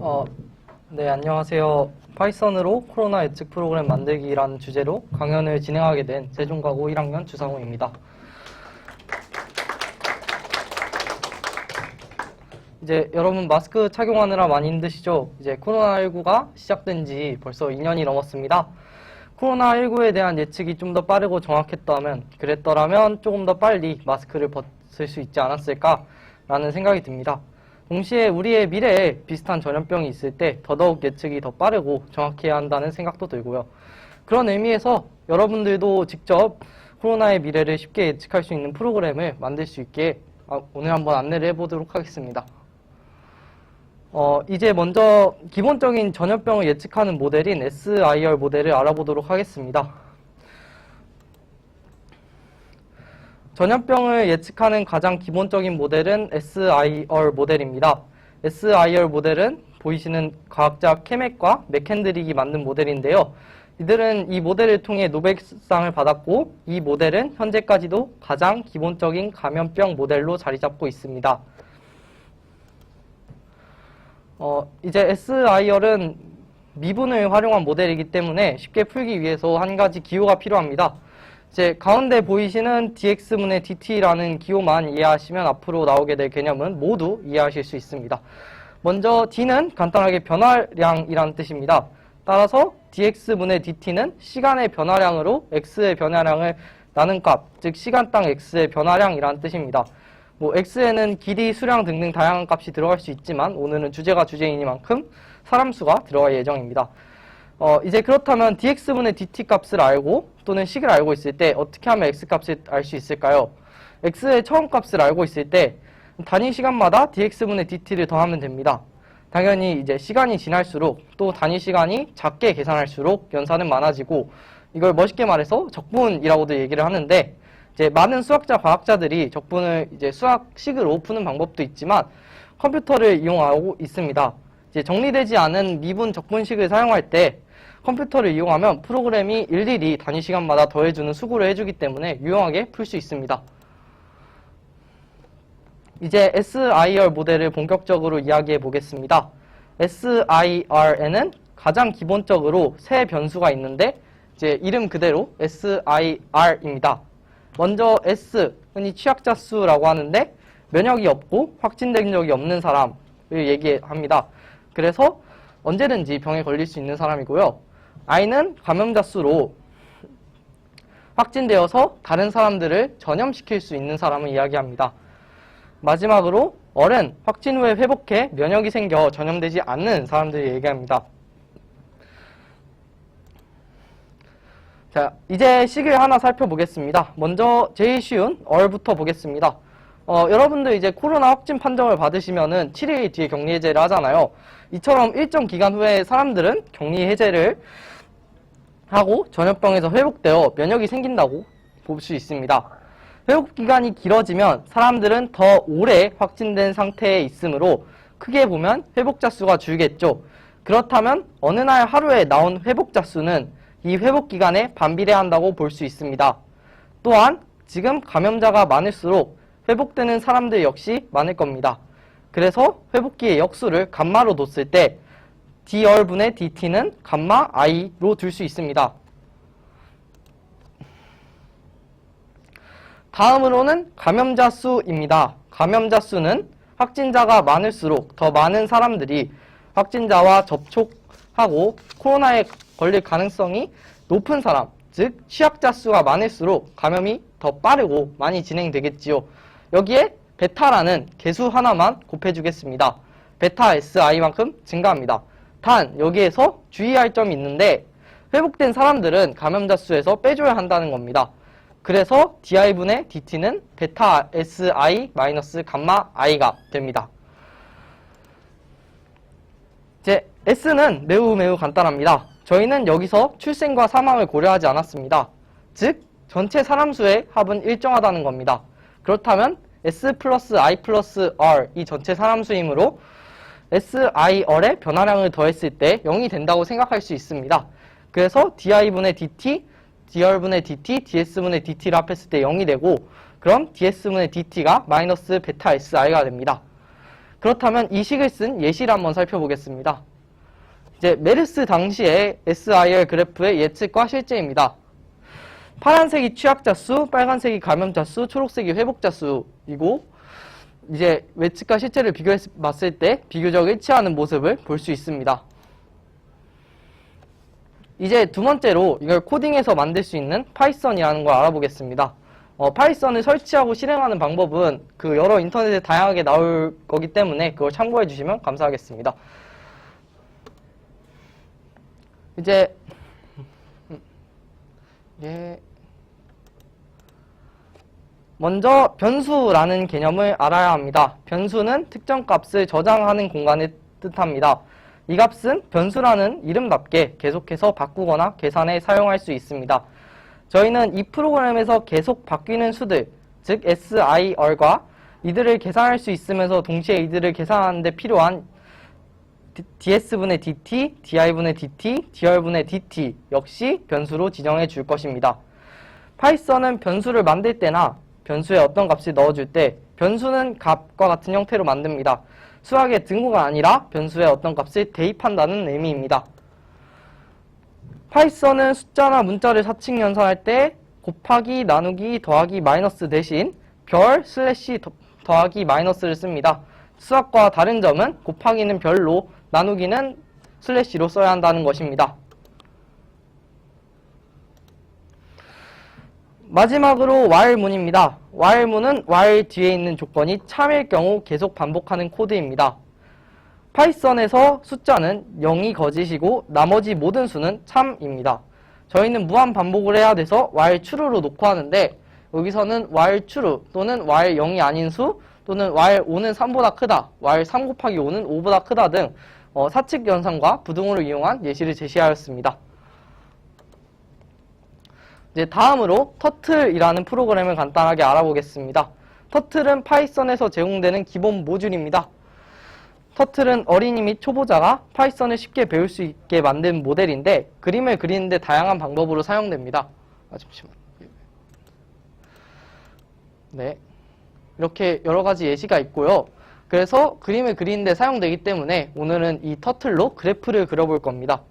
어, 네, 안녕하세요. 파이썬으로 코로나 예측 프로그램 만들기라는 주제로 강연을 진행하게 된 세종가고 1학년 주상우입니다. 이제 여러분 마스크 착용하느라 많이 힘드시죠? 이제 코로나19가 시작된 지 벌써 2년이 넘었습니다. 코로나19에 대한 예측이 좀 더 빠르고 정확했다면, 그랬더라면 조금 더 빨리 마스크를 벗을 수 있지 않았을까라는 생각이 듭니다. 동시에 우리의 미래에 비슷한 전염병이 있을 때 더더욱 예측이 더 빠르고 정확해야 한다는 생각도 들고요. 그런 의미에서 여러분들도 직접 코로나의 미래를 쉽게 예측할 수 있는 프로그램을 만들 수 있게 아, 오늘 한번 안내를 해보도록 하겠습니다. 어, 이제 먼저 기본적인 전염병을 예측하는 모델인 SIR 모델을 알아보도록 하겠습니다. 전염병을 예측하는 가장 기본적인 모델은 SIR 모델입니다. SIR 모델은 보이시는 과학자 케맥과 맥켄드릭이 만든 모델인데요. 이들은 이 모델을 통해 노벨상을 받았고 이 모델은 현재까지도 가장 기본적인 감염병 모델로 자리 잡고 있습니다. 어, 이제 SIR은 미분을 활용한 모델이기 때문에 쉽게 풀기 위해서 한 가지 기호가 필요합니다. 이제 가운데 보이시는 dx분의 dt라는 기호만 이해하시면 앞으로 나오게 될 개념은 모두 이해하실 수 있습니다. 먼저 d는 간단하게 변화량이라는 뜻입니다. 따라서 dx분의 dt는 시간의 변화량으로 x의 변화량을 나눈 값, 즉 시간당 x의 변화량이라는 뜻입니다. 뭐 x에는 길이, 수량 등등 다양한 값이 들어갈 수 있지만 오늘은 주제가 주제이니만큼 사람 수가 들어갈 예정입니다. 어, 이제 그렇다면 dx분의 dt 값을 알고 또는 식을 알고 있을 때 어떻게 하면 x 값을 알 수 있을까요? x의 처음 값을 알고 있을 때 단위 시간마다 dx분의 dt를 더하면 됩니다. 당연히 이제 시간이 지날수록 또 단위 시간이 작게 계산할수록 연산은 많아지고 이걸 멋있게 말해서 적분이라고도 얘기를 하는데 이제 많은 수학자 과학자들이 적분을 이제 수학식으로 푸는 방법도 있지만 컴퓨터를 이용하고 있습니다. 이제 정리되지 않은 미분 적분식을 사용할 때 컴퓨터를 이용하면 프로그램이 일일이 단위 시간마다 더해주는 수고를 해주기 때문에 유용하게 풀 수 있습니다. 이제 SIR 모델을 본격적으로 이야기해 보겠습니다. SIR에는 가장 기본적으로 세 변수가 있는데 이제 이름 그대로 SIR입니다. 먼저 S, 흔히 취약자 수라고 하는데 면역이 없고 확진된 적이 없는 사람을 얘기합니다. 그래서 언제든지 병에 걸릴 수 있는 사람이고요. I는 감염자 수로 확진되어서 다른 사람들을 전염시킬 수 있는 사람을 이야기합니다. 마지막으로 어른, 확진 후에 회복해 면역이 생겨 전염되지 않는 사람들을 얘기합니다. 자, 이제 식을 하나 살펴보겠습니다. 먼저 제일 쉬운 얼부터 보겠습니다. 어, 여러분들 이제 코로나 확진 판정을 받으시면은 7일 뒤에 격리 해제를 하잖아요. 이처럼 일정 기간 후에 사람들은 격리 해제를 하고 전염병에서 회복되어 면역이 생긴다고 볼 수 있습니다. 회복 기간이 길어지면 사람들은 더 오래 확진된 상태에 있으므로 크게 보면 회복자 수가 줄겠죠. 그렇다면 어느 날 하루에 나온 회복자 수는 이 회복 기간에 반비례한다고 볼 수 있습니다. 또한 지금 감염자가 많을수록 회복되는 사람들 역시 많을 겁니다. 그래서 회복기의 역수를 감마로 뒀을 때 D열분의 DT는 감마 I로 둘 수 있습니다. 다음으로는 감염자 수입니다. 감염자 수는 확진자가 많을수록 더 많은 사람들이 확진자와 접촉하고 코로나에 걸릴 가능성이 높은 사람, 즉 취약자 수가 많을수록 감염이 더 빠르고 많이 진행되겠지요. 여기에 베타라는 개수 하나만 곱해주겠습니다. 베타 SI만큼 증가합니다. 단 여기에서 주의할 점이 있는데 회복된 사람들은 감염자 수에서 빼줘야 한다는 겁니다. 그래서 DI분의 DT는 베타 SI 마이너스 감마 I가 됩니다. 이제 S는 매우 매우 간단합니다. 저희는 여기서 출생과 사망을 고려하지 않았습니다. 즉 전체 사람 수의 합은 일정하다는 겁니다. 그렇다면 S 플러스 I 플러스 R 이 전체 사람 수이므로 SIR의 변화량을 더했을 때 0이 된다고 생각할 수 있습니다. 그래서 DI분의 DT, DR분의 DT, DS분의 DT를 합했을 때 0이 되고 그럼 DS분의 DT가 마이너스 베타 SI가 됩니다. 그렇다면 이 식을 쓴 예시를 한번 살펴보겠습니다. 이제 메르스 당시의 SIR 그래프의 예측과 실제입니다. 파란색이 취약자 수, 빨간색이 감염자 수, 초록색이 회복자 수이고 이제 예측과 실제를 비교해 봤을 때 비교적 일치하는 모습을 볼 수 있습니다. 이제 두 번째로 이걸 코딩해서 만들 수 있는 파이썬이라는 걸 알아보겠습니다. 어, 파이썬을 설치하고 실행하는 방법은 그 여러 인터넷에 다양하게 나올 거기 때문에 그걸 참고해 주시면 감사하겠습니다. 이제 음, 예. 먼저 변수라는 개념을 알아야 합니다. 변수는 특정 값을 저장하는 공간을 뜻합니다. 이 값은 변수라는 이름답게 계속해서 바꾸거나 계산에 사용할 수 있습니다. 저희는 이 프로그램에서 계속 바뀌는 수들, 즉 SIR과 이들을 계산할 수 있으면서 동시에 이들을 계산하는 데 필요한 ds분의 dt, di분의 dt, dr분의 dt 역시 변수로 지정해 줄 것입니다. 파이썬은 변수를 만들 때나 변수에 어떤 값을 넣어줄 때 변수는 값과 같은 형태로 만듭니다. 수학의 등호가 아니라 변수에 어떤 값을 대입한다는 의미입니다. 파이썬은 숫자나 문자를 사칭 연산할 때 곱하기, 나누기, 더하기, 마이너스 대신 별, 슬래시, 더- 더하기, 마이너스를 씁니다. 수학과 다른 점은 곱하기는 별로, 나누기는 슬래시로 써야 한다는 것입니다. 마지막으로 while문입니다. while문은 while 뒤에 있는 조건이 참일 경우 계속 반복하는 코드입니다. 파이썬에서 숫자는 0이 거짓이고 나머지 모든 수는 참입니다. 저희는 무한 반복을 해야 돼서 while true로 놓고 하는데 여기서는 while true 또는 while 0이 아닌 수 또는 while 5는 3보다 크다, while 3 곱하기 5는 5보다 크다 등 어, 사칙 연산과 부등호를 이용한 예시를 제시하였습니다. 이제 다음으로 터틀이라는 프로그램을 간단하게 알아보겠습니다. 터틀은 파이썬에서 제공되는 기본 모듈입니다. 터틀은 어린이 및 초보자가 파이썬을 쉽게 배울 수 있게 만든 모델인데 그림을 그리는데 다양한 방법으로 사용됩니다. 아, 잠시만. 네. 이렇게 여러 가지 예시가 있고요. 그래서 그림을 그리는데 사용되기 때문에 오늘은 이 터틀로 그래프를 그려볼 겁니다.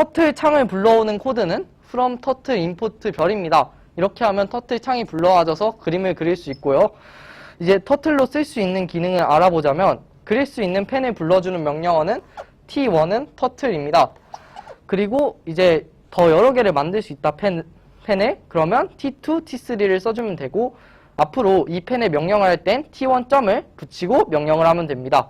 터틀 창을 불러오는 코드는 from 터틀 import 별입니다. 이렇게 하면 터틀 창이 불러와져서 그림을 그릴 수 있고요. 이제 터틀로 쓸 수 있는 기능을 알아보자면 그릴 수 있는 펜을 불러주는 명령어는 t1은 터틀입니다. 그리고 이제 더 여러 개를 만들 수 있다 펜, 펜을 그러면 t2, t3를 써주면 되고 앞으로 이 펜에 명령을 할땐 t1 점을 붙이고 명령을 하면 됩니다.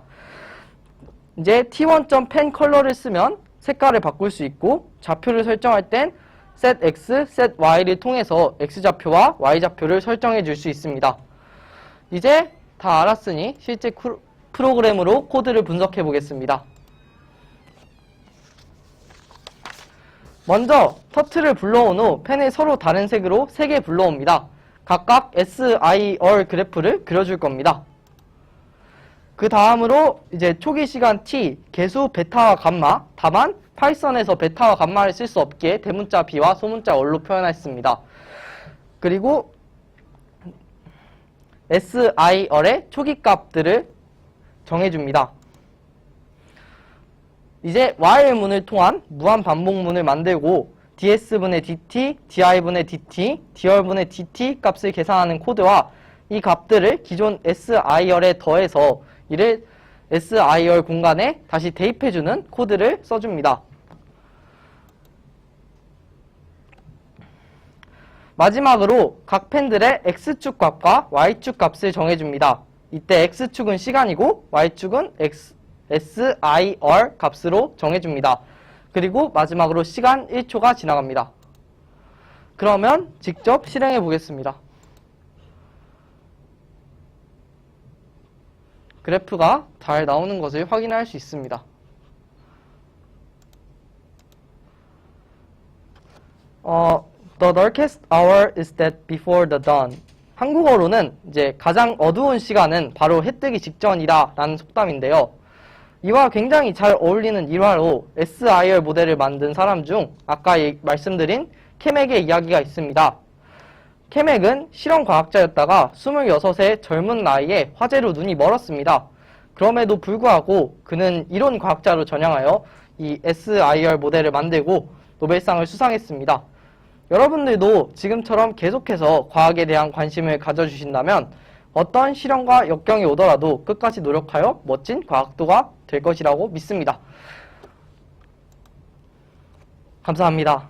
이제 t1.pen 컬러를 쓰면 색깔을 바꿀 수 있고 좌표를 설정할 땐 set x, set y를 통해서 x 좌표와 y 좌표를 설정해 줄 수 있습니다. 이제 다 알았으니 실제 쿠- 프로그램으로 코드를 분석해 보겠습니다. 먼저 터틀을 불러온 후 펜을 서로 다른 색으로 3개 불러옵니다. 각각 SIR 그래프를 그려줄 겁니다. 그 다음으로 이제 초기 시간 t, 개수 베타와 감마, 다만 파이썬에서 베타와 감마를 쓸 수 없기에 대문자 b와 소문자 얼로 표현했습니다. 그리고 SIR의 초기 값들을 정해줍니다. 이제 while 문을 통한 무한 반복문을 만들고 ds분의 dt, di분의 dt, dr분의 dt 값을 계산하는 코드와 이 값들을 기존 SIR에 더해서 이를 SIR 공간에 다시 대입해주는 코드를 써줍니다. 마지막으로 각 펜들의 x축 값과 y축 값을 정해줍니다. 이때 x축은 시간이고 y축은 x, SIR 값으로 정해줍니다. 그리고 마지막으로 시간 1초가 지나갑니다. 그러면 직접 실행해 보겠습니다. 그래프가 잘 나오는 것을 확인할 수 있습니다. 어, the darkest hour is that before the dawn. 한국어로는 이제 가장 어두운 시간은 바로 해 뜨기 직전이다 라는 속담인데요. 이와 굉장히 잘 어울리는 일화로 SIR 모델을 만든 사람 중 아까 이- 말씀드린 캠에게 이야기가 있습니다. 케맥은 실험 과학자였다가 26의 젊은 나이에 화재로 눈이 멀었습니다. 그럼에도 불구하고 그는 이론 과학자로 전향하여 이 SIR 모델을 만들고 노벨상을 수상했습니다. 여러분들도 지금처럼 계속해서 과학에 대한 관심을 가져주신다면 어떤 시련과 역경이 오더라도 끝까지 노력하여 멋진 과학도가 될 것이라고 믿습니다. 감사합니다.